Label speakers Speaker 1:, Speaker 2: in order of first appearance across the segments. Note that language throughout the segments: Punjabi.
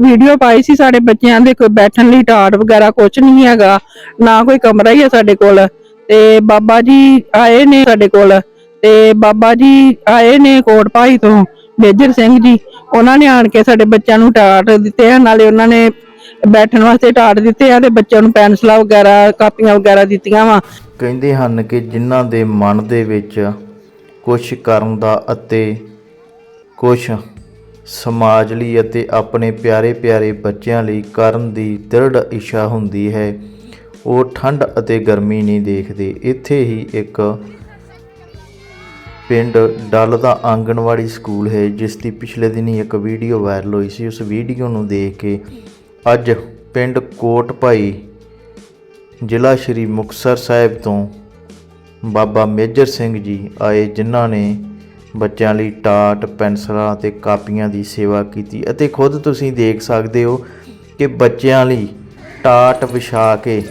Speaker 1: ਵੀਡੀਓ ਪਾਈ ਸੀ ਸਾਡੇ ਬੱਚਿਆਂ ਦੇ, ਕੋਈ ਬੈਠਣ ਲਈ ਟਾਟ ਵਗੈਰਾ ਕੁਝ ਨਹੀਂ ਹੈਗਾ, ਨਾ ਕੋਈ ਕਮਰਾ ਹੀ ਹੈ ਸਾਡੇ ਕੋਲ। ਤੇ ਬਾਬਾ ਜੀ ਆਏ ਨੇ ਸਾਡੇ ਕੋਲ। ਤੇ ਬਾਬਾ ਜੀ ਆਏ ਨੇ ਕੋਟ ਭਾਈ ਤੋਂ, ਮੇਜਰ ਸਿੰਘ ਜੀ। ਉਹਨਾਂ ਨੇ ਆਣ ਕੇ ਸਾਡੇ ਬੱਚਿਆਂ ਨੂੰ ਟਾਟ ਦਿੱਤੇ ਆ, ਨਾਲੇ ਉਹਨਾਂ ਨੇ ਬੈਠਣ ਵਾਸਤੇ ਟਾਟ ਦਿੱਤੇ ਆ ਤੇ ਬੱਚਿਆਂ ਨੂੰ ਪੈਨਸਲਾਂ ਵਗੈਰਾ, ਕਾਪੀਆਂ ਵਗੈਰਾ ਦਿੱਤੀਆਂ ਵਾ।
Speaker 2: ਕਹਿੰਦੇ ਹਨ ਕਿ ਜਿਨ੍ਹਾਂ ਦੇ ਮਨ ਦੇ ਵਿੱਚ ਕੁਝ ਕਰਨ ਦਾ ਅਤੇ ਕੁਝ ਸਮਾਜ ਲਈ ਅਤੇ ਆਪਣੇ ਪਿਆਰੇ ਪਿਆਰੇ ਬੱਚਿਆਂ ਲਈ ਕਰਨ ਦੀ ਦ੍ਰਿੜ ਇੱਛਾ ਹੁੰਦੀ ਹੈ। ਉਹ ਠੰਡ ਅਤੇ ਗਰਮੀ ਨਹੀਂ ਦੇਖਦੇ। ਇੱਥੇ ਹੀ ਇੱਕ ਪਿੰਡ ਡੱਲ ਦਾ ਆਂਗਣਵਾੜੀ ਸਕੂਲ ਹੈ, ਜਿਸ ਦੀ ਪਿਛਲੇ ਦਿਨੀ ਇੱਕ ਵੀਡੀਓ ਵਾਇਰਲ ਹੋਈ ਸੀ। ਉਸ ਵੀਡੀਓ ਨੂੰ ਦੇਖ ਕੇ ਅੱਜ ਪਿੰਡ ਕੋਟ ਭਾਈ ਜ਼ਿਲ੍ਹਾ ਸ਼੍ਰੀ ਮੁਕਤਸਰ ਸਾਹਿਬ ਤੋਂ ਬਾਬਾ ਮੇਜਰ ਸਿੰਘ ਜੀ ਆਏ, ਜਿਨ੍ਹਾਂ ਨੇ ਬੱਚਿਆਂ ਲਈ ਟਾਟ, ਪੈਨਸਲਾਂ ਅਤੇ ਕਾਪੀਆਂ ਦੀ ਸੇਵਾ ਕੀਤੀ। ਅਤੇ ਖੁਦ ਤੁਸੀਂ ਦੇਖ ਸਕਦੇ ਹੋ ਕਿ ਬੱਚਿਆਂ ਲਈ ਟਾਟ ਵਿਛਾ ਕੇ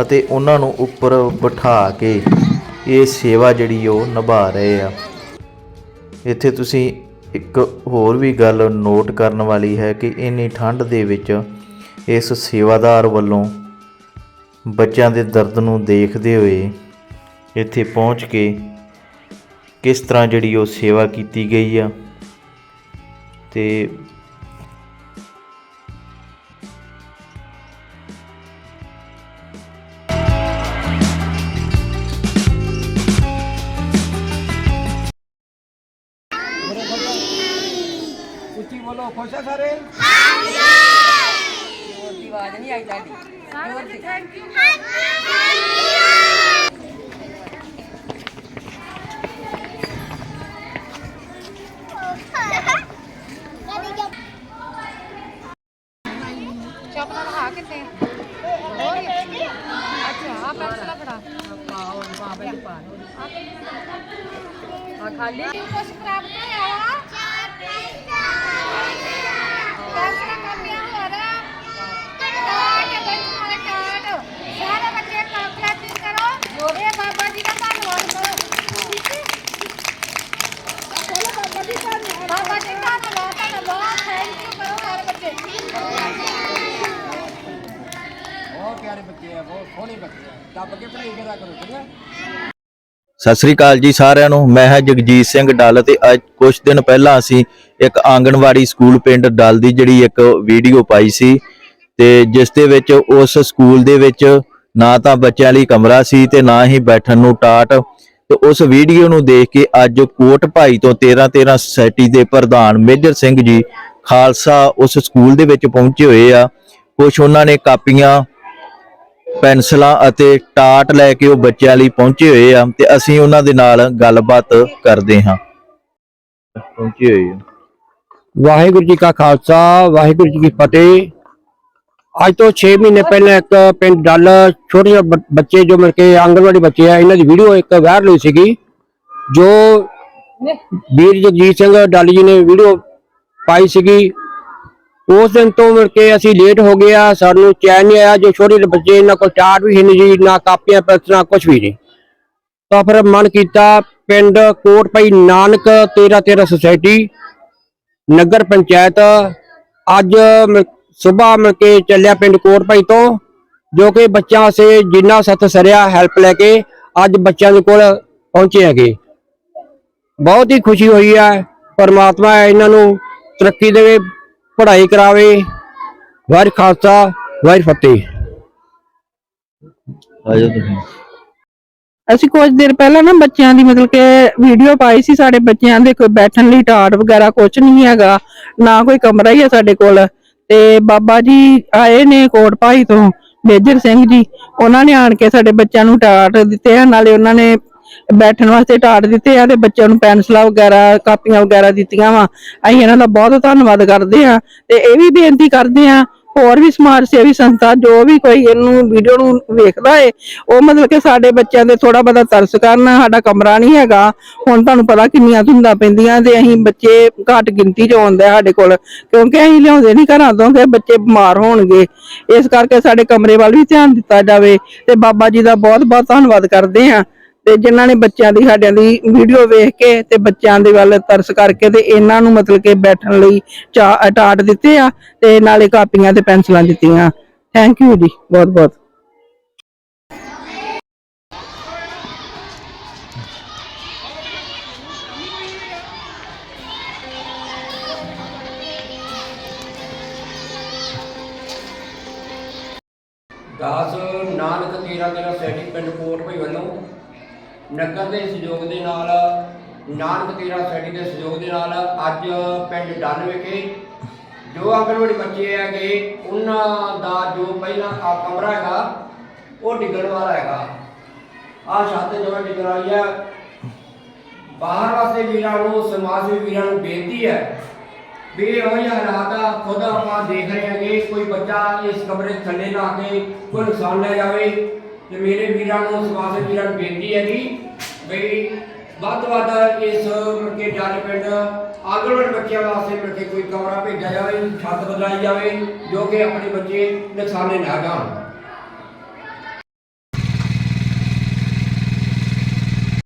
Speaker 2: ਅਤੇ ਉਹਨਾਂ ਨੂੰ ਉੱਪਰ ਬਿਠਾ ਕੇ ਇਹ ਸੇਵਾ ਜਿਹੜੀ ਉਹ ਨਿਭਾ ਰਹੇ ਆ। ਇੱਥੇ ਤੁਸੀਂ ਇੱਕ ਹੋਰ ਵੀ ਗੱਲ ਨੋਟ ਕਰਨ ਵਾਲੀ ਹੈ ਕਿ ਇੰਨੀ ਠੰਡ ਦੇ ਵਿੱਚ ਇਸ ਸੇਵਾਦਾਰ ਵੱਲੋਂ ਬੱਚਿਆਂ ਦੇ ਦਰਦ ਨੂੰ ਦੇਖਦੇ ਹੋਏ ਇੱਥੇ ਪਹੁੰਚ ਕੇ ਕਿਸ ਤਰ੍ਹਾਂ ਜਿਹੜੀ ਉਹ ਸੇਵਾ ਕੀਤੀ ਗਈ ਆ? ਤੇ
Speaker 3: ਉੱਚੀ ਬੋਲੋ ਖੁਸ਼ ਆ ਸਾਰੇ?
Speaker 4: ਦੀ ਆਵਾਜ਼ ਨਹੀਂ ਆਈ ਤੁਹਾਡੀ? ਜ਼ੋਰ ਦੀ ਪਾਓ ਬਾਬੇ ਨੂੰ ਪਾ ਲਓ ਆ ਖਾਲੀ
Speaker 5: ਕੁਛ ਖਰਾਬ ਨਹੀਂ ਆਇਆ ਪੈਨਸਲ ਕਾਪੀਆਂ ਹੋਰ ਕਾਟ ਬੈਂਚ ਵਾਲੇ ਕਾਟ ਸਾਰੇ ਬੱਚੇ ਕੰਪਲੀਟ ਕਰੋ ਇਹ ਬਾਬਾ ਜੀ ਦਾ ਧੰਨਵਾਦ ਕਰੋ ਚਲੋ ਬਾਬਾ ਜੀ ਧੰਨਵਾਦ ਬਾਬਾ ਜੀ ਦਾ ਧੰਨਵਾਦ ਧੰਨਵਾਦ ਥੈਂਕ ਯੂ ਕਰੋ ਸਾਰੇ ਬੱਚੇ
Speaker 3: ਬਹੁਤ ਪਿਆਰੇ ਬੱਚੇ ਆ, ਬਹੁਤ ਸੋਹਣੇ ਬੱਚੇ ਆ। ਦੱਬ ਕੇ ਪੜ੍ਹਾਈ ਕਰਿਆ ਕਰੋ, ਠੀਕ ਹੈ
Speaker 2: ਸਤਿ ਸ੍ਰੀ ਅਕਾਲ ਜੀ ਸਾਰਿਆਂ ਨੂੰ। ਮੈਂ ਹਾਂ ਜਗਜੀਤ ਸਿੰਘ ਡੱਲ ਤੇ ਅੱਜ ਕੁਝ ਦਿਨ ਪਹਿਲਾਂ ਅਸੀਂ ਇੱਕ ਆਂਗਣਵਾੜੀ ਸਕੂਲ ਪਿੰਡ ਡੱਲ ਦੀ ਜਿਹੜੀ ਇੱਕ ਵੀਡੀਓ ਪਾਈ ਸੀ ਤੇ ਜਿਸ ਦੇ ਵਿੱਚ ਉਸ ਸਕੂਲ ਦੇ ਵਿੱਚ ਨਾ ਤਾਂ ਬੱਚਿਆਂ ਲਈ ਕਮਰਾ ਸੀ ਤੇ ਨਾ ਹੀ ਬੈਠਣ ਨੂੰ ਟਾਟ। ਤੇ ਉਸ ਵੀਡੀਓ ਨੂੰ ਦੇਖ ਕੇ ਅੱਜ ਕੋਟ ਭਾਈ ਤੋਂ 13 13 ਸੁਸਾਇਟੀ ਦੇ ਪ੍ਰਧਾਨ ਮੇਜਰ ਸਿੰਘ ਜੀ ਖਾਲਸਾ ਉਸ ਸਕੂਲ ਦੇ ਵਿੱਚ ਪਹੁੰਚੇ ਹੋਏ ਆ। ਕੁਝ ਉਹਨਾਂ ਨੇ ਕਾਪੀਆਂ ਪੈਨਸਲਾਂ ਅਤੇ ਟਾਟ ਲੈ ਕੇ ਉਹ ਬੱਚਿਆਂ ਲਈ ਪਹੁੰਚੇ ਹੋਏ ਆ ਤੇ ਅਸੀਂ ਉਹਨਾਂ ਦੇ ਨਾਲ ਗੱਲਬਾਤ ਕਰਦੇ ਹਾਂ। ਪਹੁੰਚੇ ਹੋਏ ਆ।
Speaker 6: ਵਾਹਿਗੁਰੂ ਜੀ ਕਾ ਖਾਲਸਾ ਵਾਹਿਗੁਰੂ ਜੀ ਕੀ ਫਤਿਹ। ਅੱਜ ਤੋਂ 6 ਮਹੀਨੇ ਪਹਿਲਾਂ ਇੱਕ ਪਿੰਡ ਡੱਲ ਛੋਟੇ ਜਿਹੇ ਬੱਚੇ ਜੋ ਮਿਲ ਕੇ ਆਂਗਣਵਾੜੀ ਬੱਚੇ ਆ ਇਹਨਾਂ ਦੀ ਵੀਡੀਓ ਇੱਕ ਵਾਇਰਲ ਹੋਈ ਸੀਗੀ ਜੋ ਵੀਰ ਜਗਜੀਤ ਸਿੰਘ ਡੱਲ ਜੀ ਨੇ ਵੀਡੀਓ ਪਾਈ ਸੀਗੀ। ਉਸ ਦਿਨ ਤੋਂ ਮਿਲ ਕੇ ਅਸੀਂ ਲੇਟ ਹੋ ਗਏ ਸਾਨੂੰ ਚੈਨ ਨਹੀਂ ਆਇਆ, ਜੋ ਛੋਟੇ ਜਿਹੇ ਬੱਚੇ ਇਹਨਾਂ ਕੋਲ ਚਾਰਟ ਵੀ ਨਹੀਂ ਜੀ, ਨਾ ਕਾਪੀਆਂ ਪੈਨਸਲਾਂ ਕੁਝ ਵੀ ਨਹੀਂ ਤਾਂ ਫਿਰ ਮਨ ਕੀਤਾ ਪਿੰਡ ਕੋਟ ਭਾਈ ਨਾਨਕ 13 13 ਸੁਸਾਇਟੀ, ਨਗਰ ਪੰਚਾਇਤ, ਅੱਜ ਸਵੇਰ ਮਿਲ ਕੇ ਚੱਲਿਆ ਪਿੰਡ ਕੋਟ ਭਾਈ ਤੋਂ, ਜੋ ਕਿ ਬੱਚਿਆਂ ਵਾਸਤੇ ਜਿੰਨਾ ਸੱਤ ਸਰਿਆ ਹੈਲਪ ਲੈ ਕੇ ਅੱਜ ਬੱਚਿਆਂ ਦੇ ਕੋਲ ਪਹੁੰਚੇ ਹੈਗੇ। ਬਹੁਤ ਹੀ ਖੁਸ਼ੀ ਹੋਈ ਹੈ, ਪਰਮਾਤਮਾ ਇਹਨਾਂ ਨੂੰ ਤਰੱਕੀ ਦੇਵੇ ਪੜ੍ਹਾਈ ਕਰਾਵੇ। ਵਾਹਿਗੁਰੂ ਖਾਲਸਾ ਵਾਹਿਗੁਰੂ ਫਤਿਹ।
Speaker 2: ਆਜੋ ਤੁਸੀਂ।
Speaker 1: ਅਸੀਂ ਕੁਝ ਦਿਨ ਪਹਿਲਾਂ ਨਾ ਬੱਚਿਆਂ ਦੀ ਮਤਲਬ ਕਿ ਵੀਡੀਓ ਪਾਈ ਸੀ ਸਾਡੇ ਬੱਚਿਆਂ ਦੇ ਕੋਈ ਬੈਠਣ ਲਈ ਟਾਟ ਵਗੈਰਾ ਕੁਝ ਨਹੀਂ ਹੈਗਾ ਨਾ ਕੋਈ ਕਮਰਾ ਹੀ ਹੈ ਸਾਡੇ ਕੋਲ। ਤੇ ਬਾਬਾ ਜੀ ਆਏ ਨੇ ਕੋਟ ਭਾਈ ਤੋਂ ਮੇਜਰ ਸਿੰਘ ਜੀ ਉਹਨਾਂ ਨੇ ਆਣ ਕੇ ਸਾਡੇ ਬੱਚਿਆਂ ਨੂੰ ਟਾਟ ਦਿੱਤੇ ਆ ਨਾਲੇ ਉਹਨਾਂ ਨੇ ਬੈਠਣ ਵਾਸਤੇ ਟਾਟ ਦਿੱਤੇ ਆ ਤੇ ਬੱਚਿਆਂ ਨੂੰ ਪੈਨਸਲਾਂ ਵਗੈਰਾ, ਕਾਪੀਆਂ ਵਗੈਰਾ ਦਿੱਤੀਆਂ ਵਾ। ਅਸੀਂ ਇਹਨਾਂ ਦਾ ਬਹੁਤ ਧੰਨਵਾਦ ਕਰਦੇ ਆ ਤੇ ਇਹ ਵੀ ਬੇਨਤੀ ਕਰਦੇ ਆ ਹੋਰ ਵੀ ਸਮਾਜ ਸੇਵੀ ਸੰਸਥਾ ਜੋ ਵੀ ਕੋਈ ਇਹਨੂੰ ਵੀਡੀਓ ਨੂੰ ਵੇਖਦਾ ਏ, ਉਹ ਮਤਲਬ ਕਿ ਸਾਡੇ ਬੱਚਿਆਂ ਦੇ ਥੋੜਾ ਬਹੁਤਾ ਤਰਸ ਕਰਨ, ਸਾਡਾ ਕਮਰਾ ਨਹੀਂ ਹੈਗਾ। ਹੁਣ ਤੁਹਾਨੂੰ ਪਤਾ ਕਿੰਨੀਆਂ ਧੁੰਦਾਂ ਪੈਂਦੀਆਂ ਤੇ ਅਸੀਂ ਬੱਚੇ ਘੱਟ ਗਿਣਤੀ 'ਚ ਆਉਂਦੇ ਆ ਸਾਡੇ ਕੋਲ, ਕਿਉਂਕਿ ਅਸੀਂ ਲਿਆਉਂਦੇ ਨਹੀਂ ਘਰਾਂ ਤੋਂ ਕਿ ਬੱਚੇ ਬਿਮਾਰ ਹੋਣਗੇ। ਇਸ ਕਰਕੇ ਸਾਡੇ ਕਮਰੇ ਵੱਲ ਵੀ ਧਿਆਨ ਦਿੱਤਾ ਜਾਵੇ ਤੇ ਬਾਬਾ ਜੀ ਦਾ ਬਹੁਤ ਬਹੁਤ ਧੰਨਵਾਦ ਕਰਦੇ ਆ ਤੇ ਜਿਨ੍ਹਾਂ ਨੇ ਬੱਚਿਆਂ ਦੀ ਸਾਡਿਆਂ ਦੀ ਵੀਡੀਓ ਵੇਖ ਕੇ ਤੇ ਬੱਚਿਆਂ ਦੇ ਵੱਲ ਤਰਸ ਕਰਕੇ ਤੇ ਇਹਨਾਂ ਨੂੰ ਮਤਲਬ ਕਿ ਬੈਠਣ ਲਈ ਚਾ- ਟਾਟ ਦਿੱਤੇ ਆ ਤੇ ਨਾਲੇ ਕਾਪੀਆਂ ਤੇ ਪੈਨਸਲਾਂ ਦਿੱਤੀਆਂ। ਥੈਂਕ ਯੂ ਜੀ, ਬਹੁਤ ਬਹੁਤ।
Speaker 6: ਦਾਸ ਨਾਨਕ ਤੇਰਾ ਤੇਰਾ ਸੈਟੀ ਪਿੰਡ ਕੋਟ ਭਈ ਵੱਲੋਂ ਨਗਰ ਦੇ ਸਹਿਯੋਗ ਦੇ ਨਾਲ, ਨਾਨਕ ਤੇਰਾ ਸੈਟੀ ਦੇ ਸਹਿਯੋਗ ਦੇ ਨਾਲ ਅੱਜ ਪਿੰਡ ਡੱਲ ਵਿਖੇ ਜੋ ਆਂਗਣਵਾੜੀ ਬੱਚੇ ਹੈਗੇ ਉਹਨਾਂ ਦਾ ਜੋ ਪਹਿਲਾਂ ਆ ਕਮਰਾ ਹੈਗਾ, ਉਹ ਡਿੱਗਣ ਵਾਲਾ ਹੈਗਾ। ਆ ਛੱਤ ਜੋ ਡਿੱਗਣ ਵਾਲੀ ਹੈ ਬਾਹਰ ਵਾਸਤੇ ਵੀਰਾਂ ਨੂੰ, ਸਮਾਜ ਸੇਵੀ ਵੀਰਾਂ ਨੂੰ ਬੇਨਤੀ ਹੈ ਵੀ ਇਹੋ ਜਿਹਾ ਹਾਲਾਤ ਆ ਖੁਦ ਆਪਾਂ ਦੇਖ ਰਹੇ ਹਾਂਗੇ, ਕੋਈ ਬੱਚਾ ਇਸ ਕਮਰੇ ਥੱਲੇ ਨਾ ਕੇ ਕੋਈ ਨੁਕਸਾਨ ਲੈ ਜਾਵੇ। ਤੇ ਮੇਰੇ ਵੀਰਾਂ ਨੂੰ ਸਮਾਜ ਦੇ ਵੀਰਾਂ ਨੂੰ ਬੇਨਤੀ ਹੈ ਜੀ ਬਈ ਵੱਧ ਤੋਂ ਵੱਧ ਇਸ ਮੁਰਕੇ ਜੱਲ ਪਿੰਡ, ਆਂਗਣਵਾੜੀ ਬੱਚਿਆਂ ਵਾਸਤੇ ਮੁਰਕੇ ਕੋਈ ਕਮਰਾ ਭੇਜਿਆ ਜਾਵੇ, ਛੱਤ ਬਦਲਾਈ ਜਾਵੇ, ਜੋ ਕਿ ਆਪਣੇ ਬੱਚੇ ਨੁਕਸਾਨੇ ਨਾ ਜਾਣ।